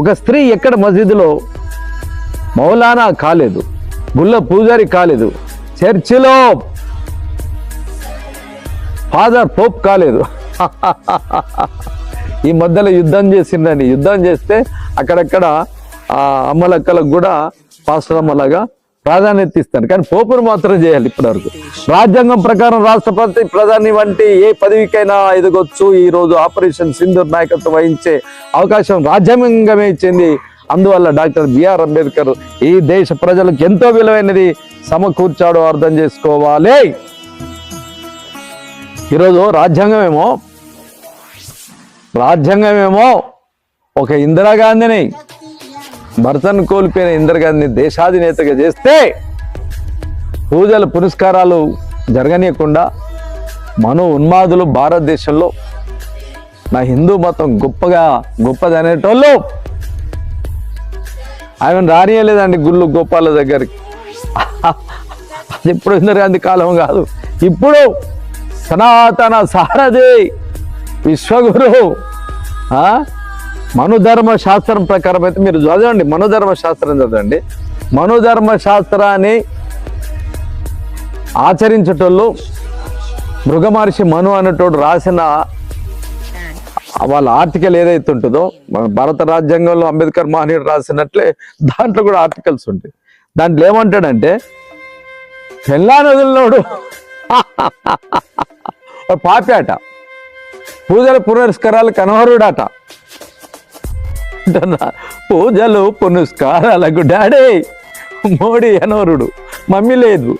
ఒక స్త్రీ ఎక్కడ మసీదులో మౌలానా కాలేదు గుళ్ళ పూజారి కాలేదు చర్చిలో ఫాదర్ పోప్ కాలేదు. ఈ మధ్యలో యుద్ధం చేసిందని యుద్ధం చేస్తే అక్కడక్కడ అమ్మలక్కలకు కూడా పాస్టర్ అమ్మలాగా ప్రాధాన్యత ఇస్తాను. కానీ పోపును మాత్రం చేయాలి ఇప్పటివరకు. రాజ్యాంగం ప్రకారం రాష్ట్రపతి ప్రధాని వంటి ఏ పదవికైనా ఎదగొచ్చు. ఈ రోజు ఆపరేషన్ సింధూర్ నాయకత్వం వహించే అవకాశం రాజ్యాంగమే ఇచ్చింది అందువల్ల డాక్టర్ బిఆర్ అంబేద్కర్ ఈ దేశ ప్రజలకు ఎంతో విలువైనది సమకూర్చాడో అర్థం చేసుకోవాలి. ఈరోజు రాజ్యాంగమేమో? రాజ్యాంగమేమో ఒక ఇందిరాగాంధీని భర్తను కోల్పోయిన ఇందిరాగాంధీని దేశాధినేతగా చేస్తే పూజల పురస్కారాలు జరగనీయకుండా మనో ఉన్మాదులు భారతదేశంలో నా హిందూ మతం గొప్పగా గొప్పది అనేటోళ్ళు ఆమెను రానియలేదండి గుళ్ళు గోపాల దగ్గరికి అది ఇప్పుడు ఇందిరాగాంధీ కాలం కాదు ఇప్పుడు సనాతన సారథి విశ్వగురు ఆ? మనోధర్మ శాస్త్రం ప్రకారం అయితే మీరు చదవండి మనోధర్మ శాస్త్రం చదవండి. మనోధర్మ శాస్త్రాన్ని ఆచరించటంలో మృగమహర్షి మను అనేటోడు రాసిన వాళ్ళ ఆర్టికల్ ఏదైతే ఉంటుందో మన భారత రాజ్యాంగంలో అంబేద్కర్ మహనీయుడు రాసినట్లే దాంట్లో కూడా ఆర్టికల్స్ ఉంటాయి. దాంట్లో ఏమంటాడంటే పెళ్ళా పాపి పాపాట పూజల పురస్కారాలు కనవరుడాట అంటున్నా పూజలు పునస్కారాలకు డాడీ మోడీ అనవరుడు మమ్మీ లేదు.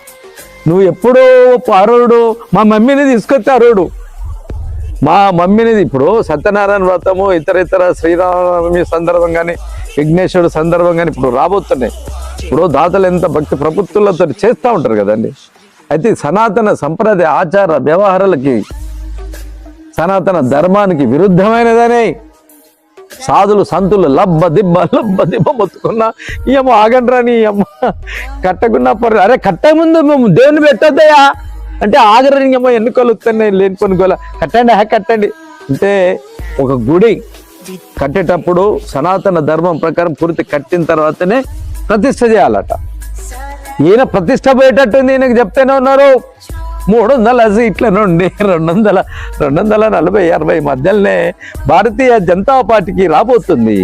నువ్వు ఎప్పుడూ పారుడు మా మమ్మీని తీసుకొచ్చారుడు. మా మమ్మీని ఇప్పుడు సత్యనారాయణ వ్రతము ఇతర ఇతర శ్రీరామనవమి సందర్భం కానీ విఘ్నేశ్వరుడు సందర్భం కానీ ఇప్పుడు రాబోతున్నాయి. ఇప్పుడు దాతలు ఎంత భక్తి ప్రభుత్వాలతో చేస్తూ ఉంటారు కదండి. అయితే సనాతన సంప్రదాయ ఆచార వ్యవహారాలకి సనాతన ధర్మానికి విరుద్ధమైనదనే సాధులు సంతులు లబ్బ దిబ్బ లబ్బ దిబ్బ మొత్తుకున్నా ఏమో ఆగండ్రాని అమ్మ. కట్టకున్నా పర్లేదు అరే కట్టే ముందు మేము దేవుని పెట్టద్దయా అంటే ఆగరని ఏమో ఎన్నికలు వస్తున్నాయి లేని గోల. కట్టండి హ్యా కట్టండి. అంటే ఒక గుడి కట్టేటప్పుడు సనాతన ధర్మం ప్రకారం పూర్తి కట్టిన తర్వాతనే ప్రతిష్ట చేయాలట. ఈయన ప్రతిష్ట పోయేటట్టుంది ఈయనకు చెప్తేనే ఉన్నారు. మూడు వందల సీట్ల నుండి రెండు వందల రెండు వందల నలభై అరవై మధ్యలోనే భారతీయ జనతా పార్టీకి రాబోతుంది.